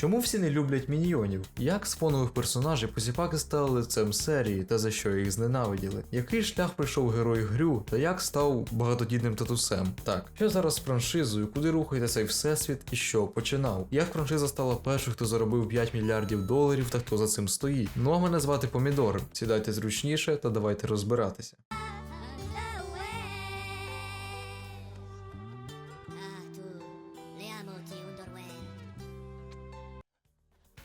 Чому всі не люблять міньйонів? Як з фонових персонажів посіпаки стали лицем серії та за що їх зненавиділи? Який шлях пройшов герой Грю та як став багатодітним татусем? Так, що зараз з франшизою, куди рухається цей всесвіт і що починав? Як франшиза стала першою, хто заробив 5 мільярдів доларів та хто за цим стоїть? Ну а мене звати Помідор. Сідайте зручніше та давайте розбиратися.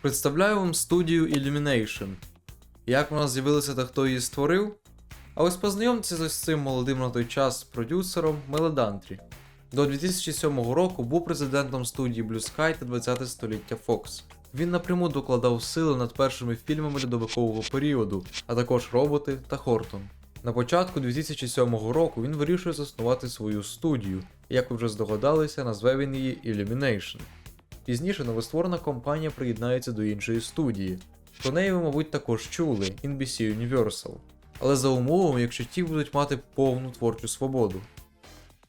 Представляю вам студію Illumination. Як вона з'явилася та хто її створив? А ось познайомтеся з цим молодим на той час продюсером Мелодантрі. До 2007 року був президентом студії Blue Sky та 20 століття Fox. Він напряму докладав сили над першими фільмами льодовикового періоду, а також роботи та Хортон. На початку 2007 року він вирішує заснувати свою студію, як ви вже здогадалися, назве він її Illumination. Пізніше новостворена компанія приєднається до іншої студії. Про неї ви, мабуть, також чули NBC Universal. Але за умовами, якщо ті будуть мати повну творчу свободу.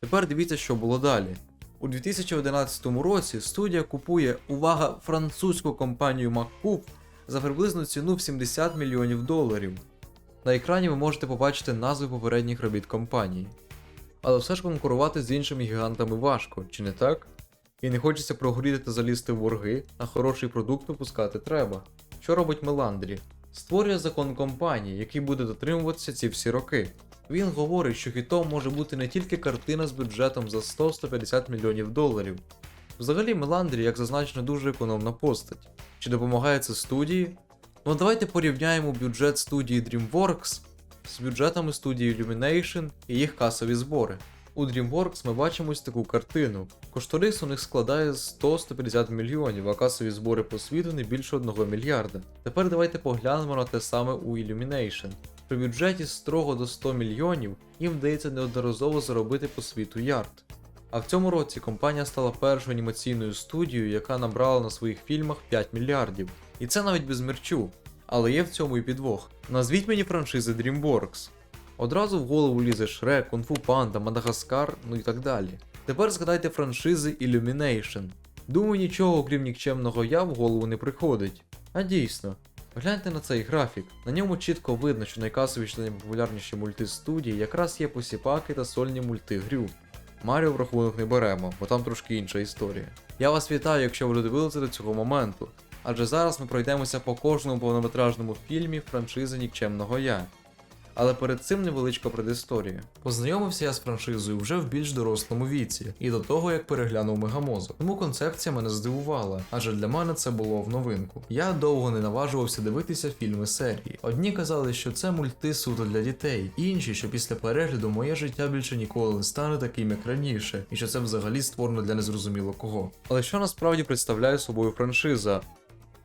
Тепер дивіться, що було далі. У 2011 році студія купує увага французьку компанію MacCoop за приблизну ціну в 70 мільйонів доларів. На екрані ви можете побачити назви попередніх робіт компанії. Але все ж конкурувати з іншими гігантами важко, чи не так? І не хочеться прогоріти та залізти в борги, а хороший продукт випускати треба. Що робить Меландрі? Створює закон компанії, який буде дотримуватися ці всі роки. Він говорить, що хітом може бути не тільки картина з бюджетом за 100-150 мільйонів доларів. Взагалі, Меландрі, як зазначено, дуже економна постать. Чи допомагає це студії? Ну давайте порівняємо бюджет студії DreamWorks з бюджетами студії Illumination і їх касові збори. У DreamWorks ми бачимо ось таку картину. Кошторис у них складає 100-150 мільйонів, а касові збори по світу не більше 1 мільярда. Тепер давайте поглянемо на те саме у Illumination. При бюджеті строго до 100 мільйонів їм вдається неодноразово заробити по світу ярд. А в цьому році компанія стала першою анімаційною студією, яка набрала на своїх фільмах 5 мільярдів. І це навіть без мерчу. Але є в цьому і підвох. Назвіть мені франшизи DreamWorks. Одразу в голову лізе Шрек, Кунг-Фу Панда, Мадагаскар, ну і так далі. Тепер згадайте франшизи Illumination. Думаю, нічого, окрім нікчемного я в голову не приходить. А дійсно, гляньте на цей графік. На ньому чітко видно, що найкасовіші та найпопулярніші мульти студії якраз є посіпаки та сольні мульти грю. Маріо в рахунок не беремо, бо там трошки інша історія. Я вас вітаю, якщо ви додивилися до цього моменту, адже зараз ми пройдемося по кожному повнометражному фільмі франшизи Нікчемного Я. Але перед цим невеличка предісторія. Познайомився я з франшизою вже в більш дорослому віці, і до того як переглянув мегамозок. Тому концепція мене здивувала, адже для мене це було в новинку. Я довго не наважувався дивитися фільми серії. Одні казали, що це мульти суто для дітей, інші, що після перегляду моє життя більше ніколи не стане таким, як раніше, і що це взагалі створено для незрозуміло кого. Але що насправді представляє собою франшиза?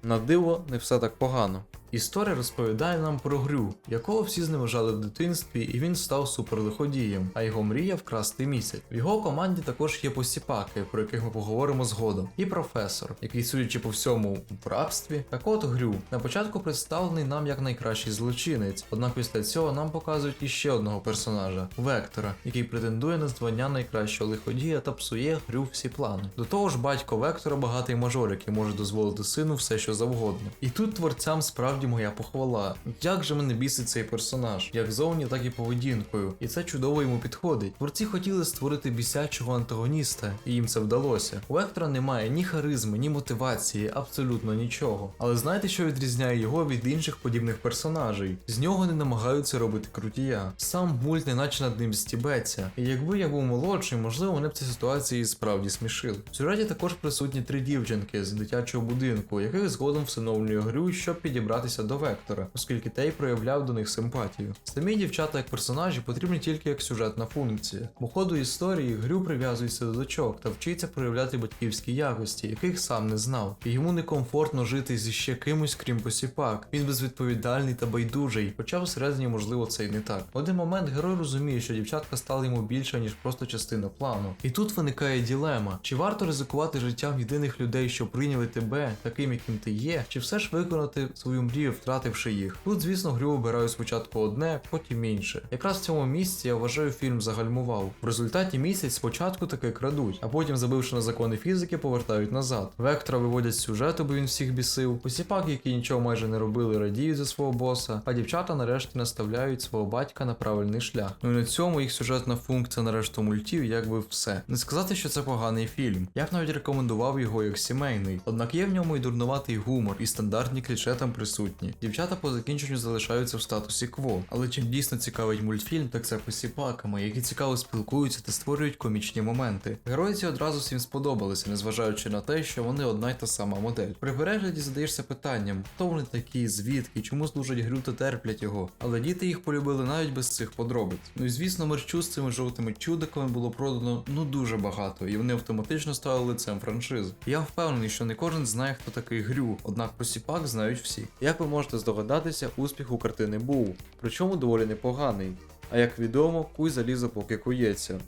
На диво, не все так погано. Історія розповідає нам про Грю, якого всі зневажали в дитинстві, і він став суперлиходієм, а його мрія вкрасти місяць. В його команді також є посіпаки, про яких ми поговоримо згодом, і професор, який, судячи по всьому, в рабстві. Так от Грю на початку представлений нам як найкращий злочинець, однак після цього нам показують іще одного персонажа Вектора, який претендує на звання найкращого лиходія та псує Грю всі плани. До того ж, батько Вектора багатий мажор, який може дозволити сину все, що завгодно. І тут творцям справді моя похвала. Як же мене бісить цей персонаж, як зовні, так і поведінкою. І це чудово йому підходить. Творці хотіли створити бісячого антагоніста, і їм це вдалося. У Вектора немає ні харизми, ні мотивації, абсолютно нічого. Але знаєте, що відрізняє його від інших подібних персонажей? З нього не намагаються робити крутія. Сам мульт неначе над ним стібеться. І якби я був молодший, можливо, мене б ці ситуації справді смішили. В сюжеті також присутні три дівчинки з дитячого будинку, яких згодом всиновлює грю, щоб підібратися до Вектора, оскільки той проявляв до них симпатію. Самі дівчата як персонажі потрібні тільки як сюжетна функція. По ходу історії грю прив'язується до дочок та вчиться проявляти батьківські якості, яких сам не знав. І йому некомфортно жити зі ще кимось, крім посіпак. Він безвідповідальний та байдужий, хоча всередині, можливо, це й не так. В один момент герой розуміє, що дівчатка стала йому більше, ніж просто частина плану. І тут виникає ділема: чи варто ризикувати життям єдиних людей, що прийняли тебе таким, яким ти є, чи все ж виконати свою мрію лиходіїв, втративши їх. Тут, звісно, грю обираю спочатку одне, потім інше. Якраз в цьому місці я вважаю фільм загальмував. В результаті місяць спочатку таки крадуть, а потім, забивши на закони фізики, повертають назад. Вектора виводять з сюжету, бо він всіх бісив. Посіпаки, які нічого майже не робили, радіють за свого боса, а дівчата нарешті наставляють свого батька на правильний шлях. Ну і на цьому їх сюжетна функція на решту мультів якби все. Не сказати, що це поганий фільм. Я б навіть рекомендував його як сімейний. Однак є в ньому і дурнуватий гумор, і стандартні кліше там присутні. Дівчата по закінченню залишаються в статусі кво. Але чим дійсно цікавить мультфільм, так це посіпаками, які цікаво спілкуються та створюють комічні моменти. Герої ці одразу всім сподобалися, незважаючи на те, що вони одна й та сама модель. При перегляді задаєшся питанням, хто вони такі, звідки, чому служать грю та терплять його. Але діти їх полюбили навіть без цих подробиць. Ну і звісно, мерчу з цими жовтими чудиками було продано ну дуже багато, і вони автоматично стали лицем франшизи. Я впевнений, що не кожен знає, хто такий грю, однак про сіпак знають всі. Як ви можете здогадатися, успіх у картини був, причому доволі непоганий. А як відомо, куй залізо поки кується.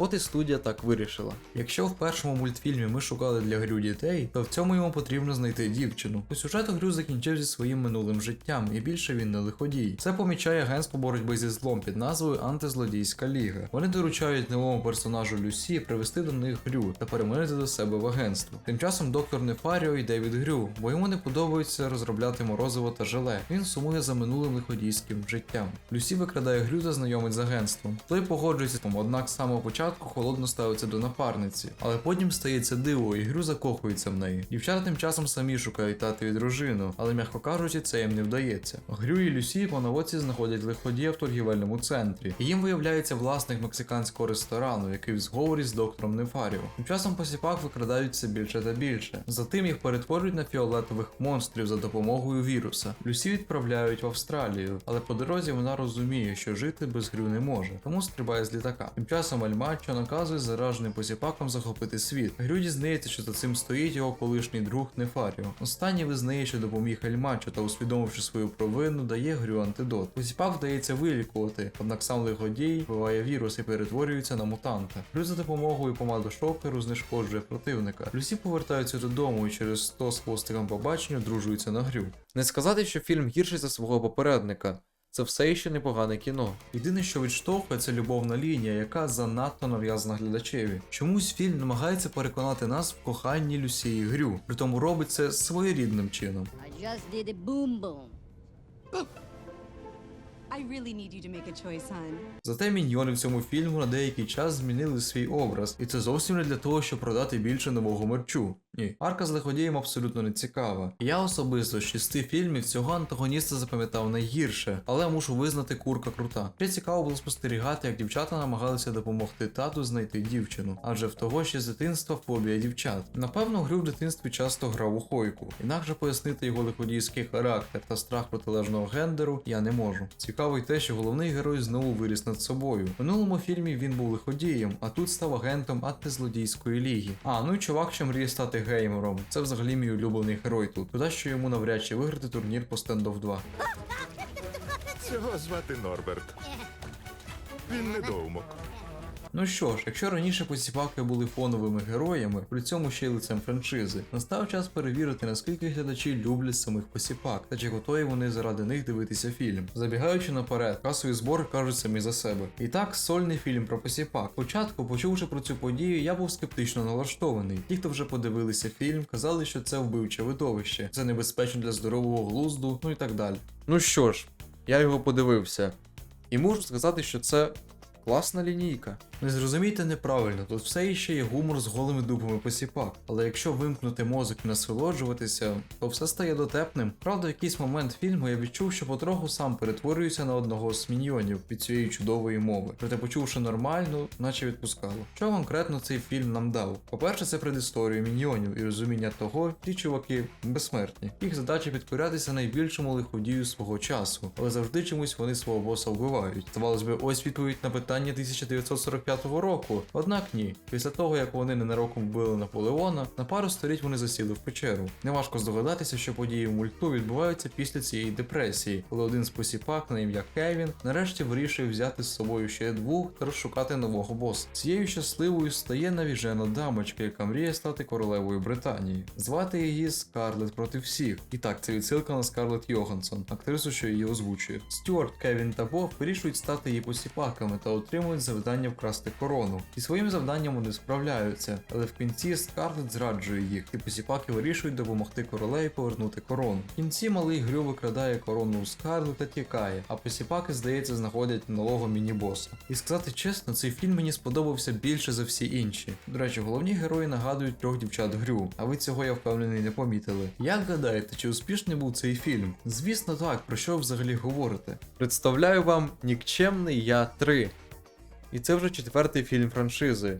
От і студія так вирішила. Якщо в першому мультфільмі ми шукали для Грю дітей, то в цьому йому потрібно знайти дівчину. По сюжету Грю закінчив зі своїм минулим життям, і більше він не лиходій. Це помічає агентство боротьби зі злом під назвою Антизлодійська Ліга. Вони доручають новому персонажу Люсі привести до них Грю та переманити до себе в агентство. Тим часом доктор Нефаріо йде від Грю, бо йому не подобається розробляти морозиво та желе. Він сумує за минулим лиходійським життям. Люсі викрадає Грю та знайомить з агентством. Той погоджується, однак з самого початку холодно ставиться до напарниці, але потім стається диво, і Грю закохується в неї. Дівчата тим часом самі шукають татові дружину, але м'яко кажучи, це їм не вдається. Грю і Люсі по наводці знаходять лиходія в торгівельному центрі. Їм виявляється власник мексиканського ресторану, який в зговорі з доктором Нефаріо. Тим часом посіпак викрадають все більше та більше. Затим їх перетворюють на фіолетових монстрів за допомогою віруса. Люсі відправляють в Австралію, але по дорозі вона розуміє, що жити без грю не може, тому стрибає з літака. Тим часом Альмачо наказує зараженим посіпакам захопити світ. Грю дізнається, що за цим стоїть його колишній друг Нефаріо. Останній визнає, що допоміг Альмачо та, усвідомивши свою провину, дає грю антидот. Посіпак вдається вилікувати, однак сам лиходій вбиває вірус і перетворюється на мутанта. Грю за допомогою помаду шокеру знешкоджує противника. Люсі повертаються додому і через 100 з хвостиком побачення дружуються на грю. Не сказати, що фільм гірший за свого попередника. Це все ще непогане кіно. Єдине, що відштовхує, це любовна лінія, яка занадто нав'язана глядачеві. Чомусь фільм намагається переконати нас в коханні Люсії Грю, при тому робить це своєрідним чином. I just did a boom boom. Зате міньйони в цьому фільму на деякий час змінили свій образ, і це зовсім не для того, щоб продати більше нового мерчу. Ні, арка з лиходієм абсолютно не цікава. Я особисто з шести фільмів цього антагоніста запам'ятав найгірше, але мушу визнати курка крута. Ще цікаво було спостерігати, як дівчата намагалися допомогти тату знайти дівчину, адже в того ще з дитинства фобія дівчат. Напевно, грю в дитинстві часто грав у хойку. Інакше пояснити його лиходійський характер та страх протилежного гендеру я не можу. Цікаво й те, що головний герой знову виріс над собою. В минулому фільмі він був лиходієм, а тут став агентом антизлодійської ліги. А, ну і чувак, що мріє стати геймером. Це взагалі мій улюблений герой тут. Туди, що йому навряд чи виграти турнір по стендов 2. Цього звати Норберт. Він недоумок. Ну що ж, якщо раніше посіпаки були фоновими героями, при цьому ще й лицем франшизи, настав час перевірити, наскільки глядачі люблять самих посіпак, та чи готові вони заради них дивитися фільм. Забігаючи наперед, касові збори кажуть самі за себе. І так, сольний фільм про посіпак. Спочатку, почувши про цю подію, я був скептично налаштований. Ті, хто вже подивилися фільм, казали, що це вбивче видовище, це небезпечно для здорового глузду, ну і так далі. Ну що ж, я його подивився. І можу сказати, що це класна лінійка. Не зрозумійте неправильно, тут все іще є гумор з голими дубами посіпак. Але якщо вимкнути мозок і насолоджуватися, то все стає дотепним. Правда, в якийсь момент фільму я відчув, що потроху сам перетворююся на одного з міньйонів від цієї чудової мови. Проте почувши нормально, наче відпускало. Що конкретно цей фільм нам дав? По-перше, це предісторію міньйонів і розуміння того, ті чуваки безсмертні. Їх задача підкорятися найбільшому лиходію свого часу, але завжди чомусь вони свого боса вбивають. Здавалось би, ось відповідь на питання 1945 45-го року. Однак ні, після того як вони ненароком вбили Наполеона, на пару століть вони засіли в печеру. Неважко здогадатися, що події в мульту відбуваються після цієї депресії, коли один з посіпак на ім'я Кевін нарешті вирішує взяти з собою ще двох та розшукати нового боса. Цією щасливою стає навіжена дамочка, яка мріє стати королевою Британії. Звати її Скарлет проти всіх. І так, це відсилка на Скарлет Йоханссон, актрису, що її озвучує. Стюарт, Кевін та Боб вирішують стати її посіпаками та отримують завдання вкрасти корону. І своїм завданням вони справляються, але в кінці Скарлет зраджує їх, і посіпаки вирішують допомогти королеві повернути корону. В кінці малий Грю викрадає корону у Скарлет та тікає, а посіпаки, здається, знаходять нового міні-боса. І сказати чесно, цей фільм мені сподобався більше за всі інші. До речі, головні герої нагадують трьох дівчат Грю, а ви цього я впевнений не помітили. Як гадаєте, чи успішний був цей фільм? Звісно, так, про що взагалі говорите? Представляю вам Нікчемний Я 3. І це вже четвертий фільм франшизи.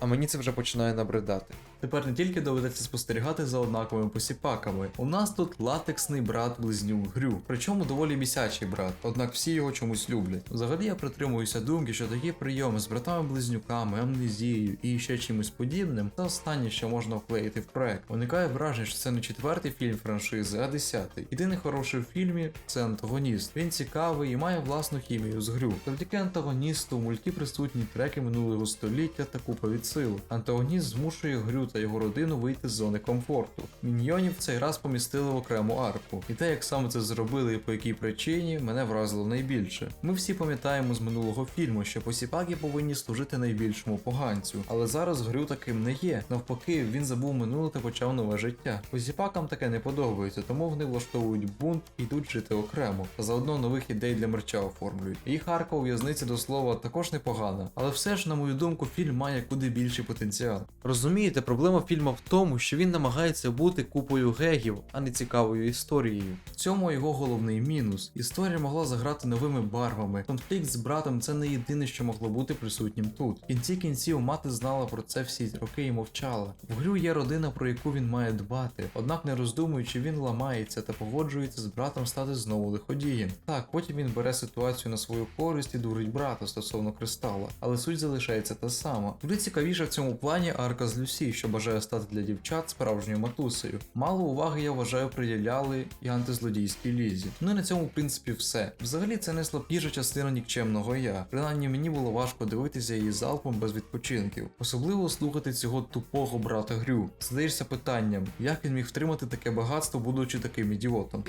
А мені це вже починає набридати. Тепер не тільки доведеться спостерігати за однаковими посіпаками. У нас тут латексний брат близнюк Грю, причому доволі місячий брат, однак всі його чомусь люблять. Взагалі я притримуюся думки, що такі прийоми з братами-близнюками, амнезією і ще чимось подібним, це останнє, що можна вклеїти в проект. Уникає враження, що це не четвертий фільм франшизи, а десятий. Єдиний хороший в фільмі це антагоніст. Він цікавий і має власну хімію з Грю. Завдяки антагоністу у мульті присутні треки минулого століття та купа від сил. Антагоніст змушує Грю та його родину вийти з зони комфорту. Міньйонів цей раз помістили в окрему арку, і те, як саме це зробили і по якій причині, мене вразило найбільше. Ми всі пам'ятаємо з минулого фільму, що посіпаки повинні служити найбільшому поганцю, але зараз Грю таким не є. Навпаки, він забув минуле та почав нове життя. Посіпакам таке не подобається, тому вони влаштовують бунт і йдуть жити окремо, та заодно нових ідей для мерча оформлюють. Їх арка у в'язниці до слова також непогана, але все ж, на мою думку, фільм має куди більший потенціал. Розумієте, проблема фільму в тому, що він намагається бути купою гегів, а не цікавою історією. В цьому його головний мінус. Історія могла заграти новими барвами. Конфлікт з братом це не єдине, що могло бути присутнім тут. В кінці кінців мати знала про це всі роки і мовчала. В грю є родина, про яку він має дбати, однак не роздумуючи, він ламається та погоджується з братом стати знову лиходієм. Так, потім він бере ситуацію на свою користь і дурить брата стосовно кристала, але суть залишається та сама. Куди цікавіше в цьому плані арка з Люсі, що бажає стати для дівчат справжньою матусею. Мало уваги я вважаю приділяли і антизлодійській лізі. Ну і на цьому в принципі все. Взагалі це не слабкіша частина нікчемного я. Принаймні мені було важко дивитися її залпом без відпочинків. Особливо слухати цього тупого брата Грю. Задаєшся питанням, як він міг втримати таке багатство, будучи таким ідіотом.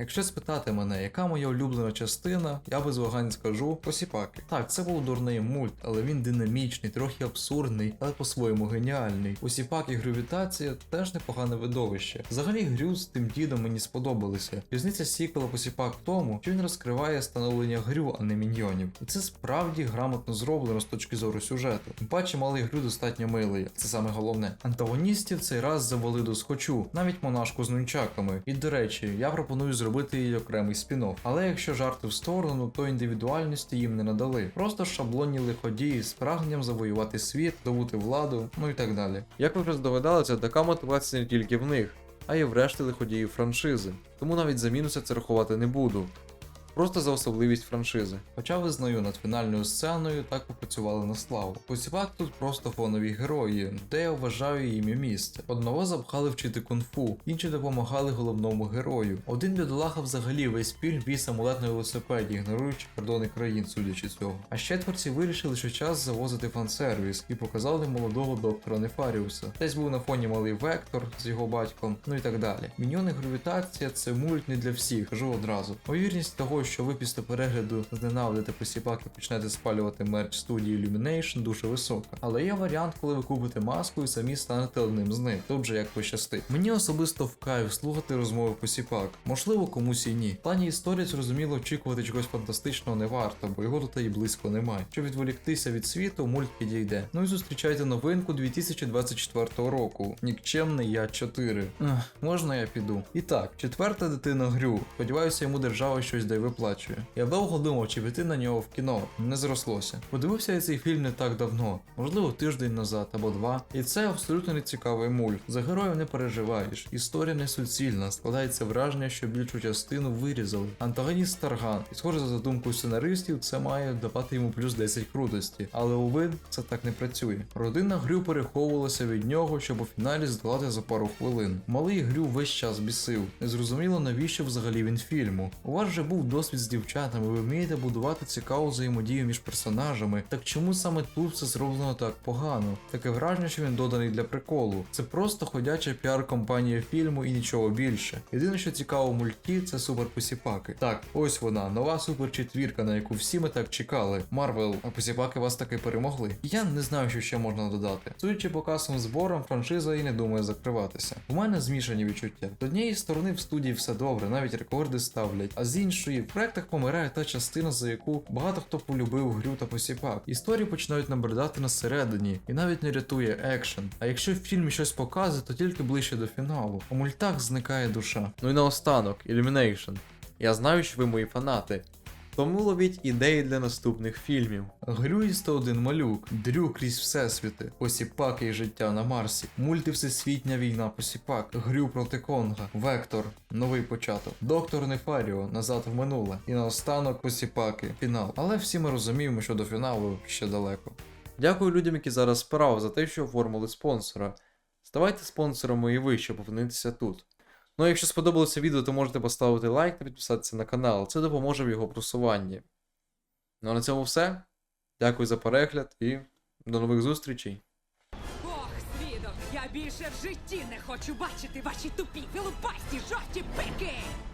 Якщо спитати мене, яка моя улюблена частина, я без вагань скажу посіпаки. Так, це був дурний мульт, але він динамічний, трохи абсурдний, але по-своєму геніальний. Посіпак і гравітація теж непогане видовище. Взагалі грю з тим дідом мені сподобалися. Різниця сіквела посіпак в тому, що він розкриває становлення грю, а не міньйонів. І це справді грамотно зроблено з точки зору сюжету. Тим паче малий грю достатньо милий, це саме головне. Антагоністів цей раз завали до схочу, навіть монашку з нунчаками. І до речі, я пропоную зробити їй окремий спін-офф. Але якщо жарти в сторону, то індивідуальності їм не надали. Просто шаблонні лиходії з прагненням завоювати світ, добути владу, ну і так далі. Як ви вже здогадалися, така мотивація не тільки в них, а й в решті лиходіїв франшизи. Тому навіть за мінуси це рахувати не буду. Просто за особливість франшизи. Хоча визнаю, над фінальною сценою так попрацювали на славу. Посіпак тут просто фонові герої, де я вважаю їм місце. Одного запхали вчити кунг-фу, інші допомагали головному герою. Один бідолаха взагалі весь фільм віз амулет на велосипеді, ігноруючи кордони країн, судячи цього. А з четверті вирішили, що час завозити фан-сервіс і показали молодого доктора Нефаріуса. Десь був на фоні малий Вектор з його батьком, ну і так далі. Міньйони гравітація це мульт не для всіх, кажу одразу. Ймовірність того, що ви після перегляду зненавидите посіпак і почнете спалювати мерч студії Illumination дуже висока. Але є варіант, коли ви купите маску і самі станете одним з них. Тут же як пощастить. Мені особисто в кайф слухати розмови посіпак. Можливо, комусь і ні. В плані історії зрозуміло очікувати чогось фантастичного не варто, бо його тут і близько немає. Щоб відволіктися від світу, мульт підійде. Ну і зустрічайте новинку 2024 року. Нікчемний я 4. Ех, можна я піду? І так, четверта дитина Грю. Сподіваюся, йому держава щось дай виплачує. Я довго думав, чи піти на нього в кіно, не зрослося. Подивився я цей фільм не так давно, можливо, тиждень назад або два. І це абсолютно не цікавий мульт. За героїв не переживаєш. Історія не суцільна, складається враження, що більшу частину вирізали. Антагоніст Тарган, і схоже за задумкою сценаристів, це має давати йому плюс 10 крутості. Але уви, це так не працює. Родина Грю переховувалася від нього, щоб у фіналі здолати за пару хвилин. Малий Грю весь час бісив. Незрозуміло, навіщо взагалі він фільму. У вас же був досвід з дівчатами, ви вмієте будувати цікаву взаємодію між персонажами. Так чому саме тут все зроблено так погано? Таке враження, що він доданий для приколу. Це просто ходяча піар-компанія фільму і нічого більше. Єдине, що цікаво в мульті, це супер посіпаки. Так, ось вона, нова супер четвірка, на яку всі ми так чекали. Марвел, а посіпаки вас таки перемогли. Я не знаю, що ще можна додати. Судячи по касовим зборам, франшиза і не думає закриватися. У мене змішані відчуття. З однієї сторони в студії все добре, навіть рекорди ставлять, а з іншої проектах помирає та частина, за яку багато хто полюбив грю та посіпак. Історії починають набридати на середині і навіть не рятує екшен. А якщо в фільмі щось показує, то тільки ближче до фіналу. У мультах зникає душа. Ну і наостанок, Illumination. Я знаю, що ви мої фанати. Тому ловіть ідеї для наступних фільмів. Грю і 101 малюк, дрю крізь всесвіти, посіпаки і життя на Марсі, мульти Всесвітня війна посіпак, грю проти Конга, Вектор, новий початок, Доктор Нефаріо, назад в минуле. І наостанок посіпаки, фінал. Але всі ми розуміємо, що до фіналу ще далеко. Дякую людям, які зараз справа за те, що оформили спонсора. Ставайте спонсорами і ви, щоб опинитися тут. Ну якщо сподобалося відео, то можете поставити лайк та підписатися на канал. Це допоможе в його просуванні. Ну а на цьому все. Дякую за перегляд і до нових зустрічей. Ох, свідок, я більше в житті не хочу бачити ваші тупі, вилупасті, жовті пики!